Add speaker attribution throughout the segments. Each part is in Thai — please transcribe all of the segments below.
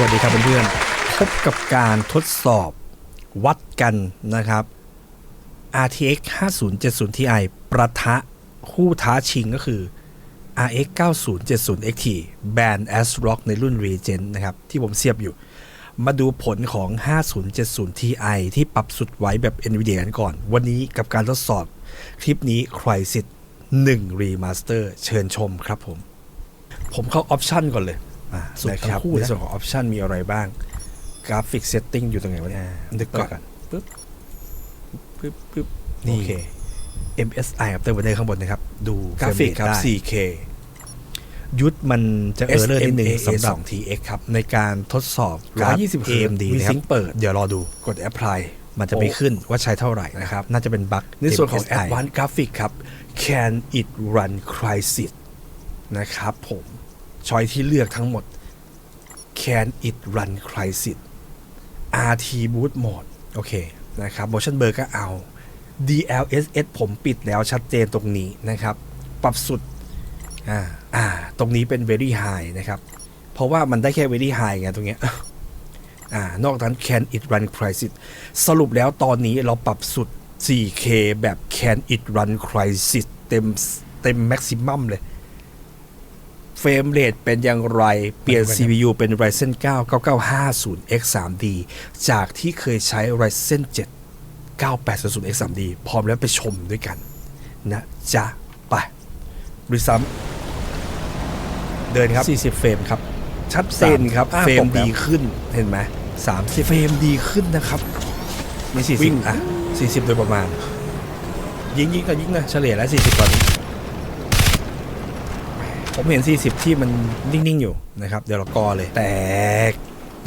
Speaker 1: วัสดีครับเพื่อนๆ พบกับการทดสอบวัดกันนะครับ RTX 5070 Ti ประทะคู่ท้าชิงก็คือ RX 9070 XT แบรนด์ ASRock ในรุ่น Regen นะครับ ที่ผมเสียบอยู่ มาดูผลของ 5070 Ti ที่ปรับสุดไว้แบบ NVIDIA กันก่อน วันนี้กับการทดสอบคลิปนี้ Crysis 1 Remaster เชิญชมครับผม ผมเข้าออปชันก่อนเลย สุดทั้งคู่ในส่วนของออปชันมีอะไรบ้างกราฟิกเซตติ้งอยู่ตรงไหนวะเนี่ยนึกก่อนปึ๊บปึ๊บปึ๊บนี่ MSI อัปเตอร์เบอร์ข้างบนนะครับ ดูกราฟิกครับ 4K ยุทธมันจะเออร์เลอร์นิดนึงสำหรับ TX ครับ ในการทดสอบกราฟ
Speaker 2: 120
Speaker 1: AMD
Speaker 2: มี
Speaker 1: นะครับ
Speaker 2: ซิงค์เปิด
Speaker 1: เดี๋ยวรอดูกด Apply มันจะไม่ขึ้นว่าใช้เท่าไหร่นะครับ น่าจะเป็นบั๊ก
Speaker 2: ในส่วนของ
Speaker 1: MSI Advanced Graphic ครับ Can it run Crysis นะครับผม ชอยที่เลือกทั้งหมด Can it run Crysis RT Boot Mode โอเคนะครับ Motion Blur ก็เอา DLSS ผมปิดแล้วชัดเจนตรงนี้นะครับ ปรับสุด อ่า อ่า ตรงนี้เป็น very high นะครับ เพราะว่ามันได้แค่ very high ไงตรงเนี้ย อ่า นอกนั้น can it run crisis สรุปแล้วตอนนี้เราปรับสุด 4K แบบ can it run crisis เต็ม เต็ม maximum เลย รมเรทเป็นอย่างไร เปลี่ยน CPU เป็น Ryzen 9 9950 X 3D จากที่เคยใช้ Ryzen 7 9800 X 3D พร้อมแล้วไปชมด้วยกันนะจ๊ะไปดูซ้ำเดินครับ 40 เฟรมครับ ชัดเจนครับ
Speaker 2: อ่า
Speaker 1: เฟรม
Speaker 2: ปกแล้ว
Speaker 1: ดีขึ้นเห็นไหม30 เฟรมดีขึ้นนะครับไม่
Speaker 2: วิ่ง
Speaker 1: 40 อะ 40 โดยประมาณ ยิงยิงกันยิงนะ เฉลี่ยแล้ว 40 ตอนนี้ ผมเห็น 40 ที่มันนิ่ง ๆ อยู่นะครับ เดี๋ยวเรากอเลย แต่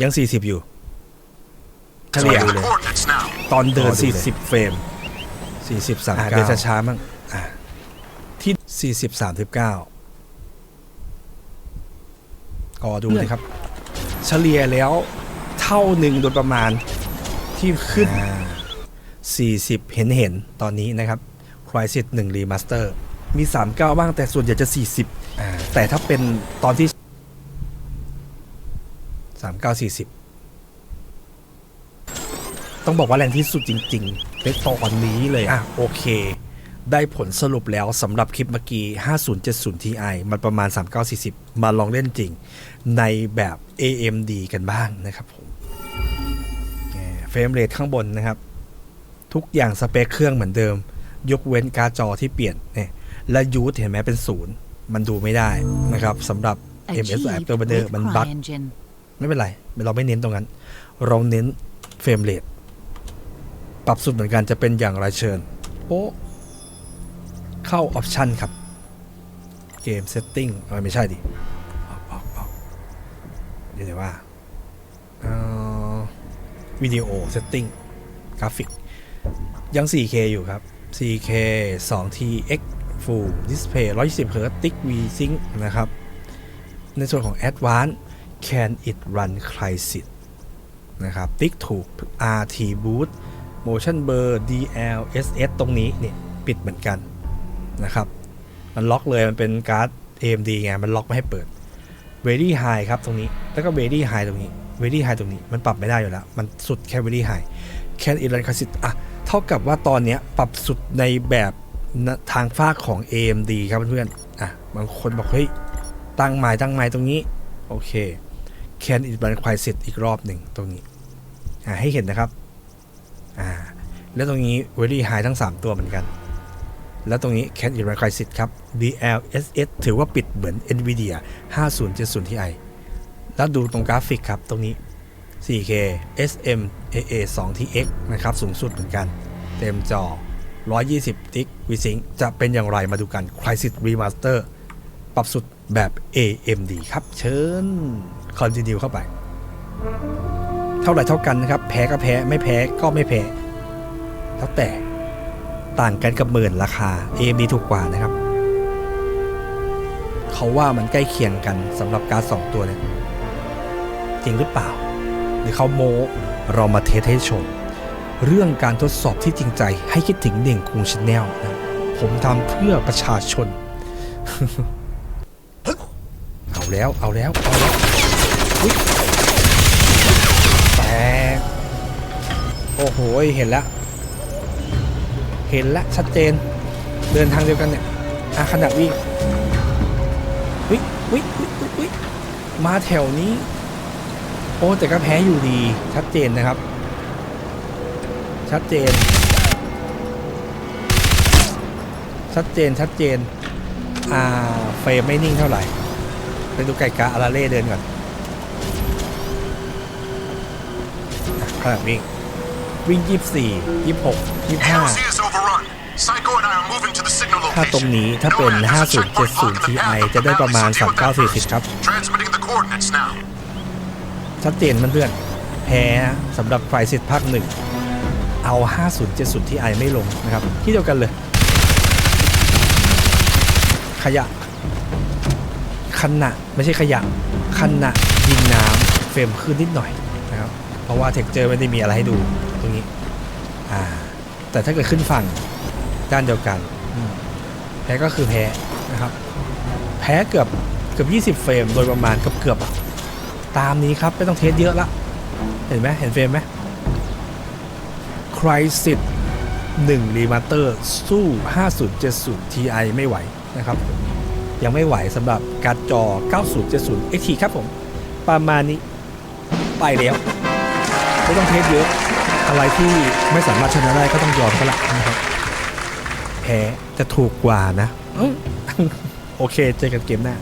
Speaker 1: ยัง 40 อยู่เฉลี่ยดูเลย ตอนเดิน
Speaker 2: รอดูเลย
Speaker 1: 40 เฟรม 40 39เดินช้าๆมั่งอะที่ 40 39 กอดูเลยครับ เฉลี่ยแล้วเท่าหนึ่งโดยประมาณที่ขึ้น 40 เห็นเห็นๆตอนนี้นะครับ Crysis 1 Remaster มี 39 บ้างแต่ส่วนใหญ่จะ 40
Speaker 2: อ่า
Speaker 1: แต่ถ้าเป็นตอนที่ 39 40 ต้องบอกว่าแรงที่สุดจริงๆในตอนนี้เลยอะโอเค ได้ผลสรุปแล้วสำหรับคลิปเมื่อกี้ 5070 Ti มันประมาณ 3940 มาลองเล่นจริง ในแบบ AMD กันบ้างนะครับผมเฟรมเรทข้างบนนะครับ ทุกอย่างสเปคเครื่องเหมือนเดิม ยกเว้นการ์ดจอที่เปลี่ยนเนี่ย และยูทเห็นไหมเป็นศูนย์มันดูไม่ได้นะครับสำหรับ MSI
Speaker 3: Achieved
Speaker 1: ตัวเบอร์
Speaker 3: with
Speaker 1: มันบั๊ก
Speaker 3: CryEngine.
Speaker 1: ไม่เป็นไร เราไม่เน้นตรงนั้น เราเน้นเฟรมเรทปรับสุดเหมือนกันจะเป็นอย่างไรเชิญโป๊ะเข้าออปชันครับ เกมเซตติ้งไม่ใช่ดิออกออกออกเดี๋ยวเดี๋ยวว่าวิดีโอเซตติ้งกราฟิกยัง 4K อยู่ครับ 4K 2TX Full Display 120 Hz Tick V-Sync นะครับ ในส่วนของ Advanced Can it run Crysis นะครับ ติ๊กถูก RT Boot Motion Blur DLSS ตรงนี้เนี่ยปิดเหมือนกันนะครับ มันล็อกเลยมันเป็นการ์ด AMD ไง มันล็อกไม่ให้เปิด Very High ครับตรงนี้ แล้วก็ Very High ตรงนี้ Very High ตรงนี้ มันปรับไม่ได้อยู่แล้ว มันสุดแค่ Very High Can it run Crysis อะ เท่ากับว่าตอนนี้ปรับสุดในแบบ ทางฝากของ AMD ครับเพื่อนๆอะบางคนบอกเฮ้ยตั้งไม้ตั้งไม้ตรงนี้ โอเค Can it run Crysis อีกรอบหนึ่งตรงนี้อ่าให้เห็นนะครับอ่าแล้วตรงนี้ Very High ทั้ง 3 ตัวเหมือนกัน แล้วตรงนี้ Can it run Crysis ครับ DLSS ถือว่าปิดเหมือน NVIDIA 5070 Ti แล้วดูตรงกราฟิกครับตรงนี้ 4K SM AA 2 TX นะครับ สูงสุดเหมือนกัน เต็มจอ 120ติ๊กวิซิงจะเป็นอย่างไรมาดูกัน Crysis Remaster ปรับสุดแบบ AMD ครับ เชิญ Continue เข้าไป เท่าไหร่เท่ากันนะครับ แพ้ก็แพ้ไม่แพ้ก็ไม่แพ้แล้วแต่ต่างกันกับหมื่นราคา AMD ถูกกว่านะครับ เขาว่ามันใกล้เคียงกันสำหรับการสองตัวเนี่ยจริงหรือเปล่า หรือเขาโมเรามาเทสให้ชม เรื่องการทดสอบที่จริงใจให้คิดถึงเด่งคุงชาแนลนะผมทำเพื่อประชาชน เอาแล้ว เอาแล้ว เอาแล้วอุ๊ยกโอ้โห เห็นแล้ว เห็นแล้วชัดเจน เดินทางเดียวกันเนี่ยอาขนาดวิ่งวิวิวิวิวิมาแถวนี้ โอ้แต่ก็แพ้อยู่ดี ชัดเจนนะครับ ชัดเจน ชัดเจนชัดเจน อ่า เฟรมไม่นิ่งเท่าไหร่ ไปดูไก่กาอาราเล่เดินก่อนอะขนาดวิ่ง วิ่งยี่สี่ยี่หกยี่ห้า
Speaker 2: AOC is overrun. Psycho and I are moving to the signal
Speaker 1: ถ้า
Speaker 2: location.
Speaker 1: ตรงนี้ถ้าเป็น
Speaker 2: Go ahead, there's a checkpoint
Speaker 1: 5070
Speaker 2: blocking the
Speaker 1: Ti
Speaker 2: path.
Speaker 1: จะได้ประมาณ
Speaker 2: Now, let's deal with that
Speaker 1: 3940 ครับ
Speaker 2: first. Transmitting the coordinates now.
Speaker 1: ชัดเจนเพื่อนๆแพ้สำหรับไฟซิตภาคหนึ่ง เอา 5070 Ti ไอไม่ลงนะครับ ที่เดียวกันเลย ขยะขณะไม่ใช่ขยะขณะยิงน้ำเฟรมขึ้นนิดหน่อยนะครับ เพราะว่าเท็กเจอร์ไม่ได้มีอะไรให้ดูตรงนี้อ่าแต่ถ้าเกิดขึ้นฝั่งด้านเดียวกันแพ้ก็คือแพ้นะครับ แพ้เกือบเกือบ20 เฟรมโดยประมาณเกือบเกือบตามนี้ครับไม่ต้องเทสเยอะละเห็นไหมเห็นเฟรมไหม Crysis 1 Remaster สู้ 5070 Ti ไม่ไหวนะครับยังไม่ไหวสำหรับการ์ดจอ 9070 XT ครับผม ประมาณนี้ ไปแล้ว ไม่ต้องเทสเยอะ อะไรที่ไม่สามารถชนะได้ก็ต้องยอมก็ละนะครับ แพ้จะถูกกว่านะ โอเค เจอกันเกมหน้า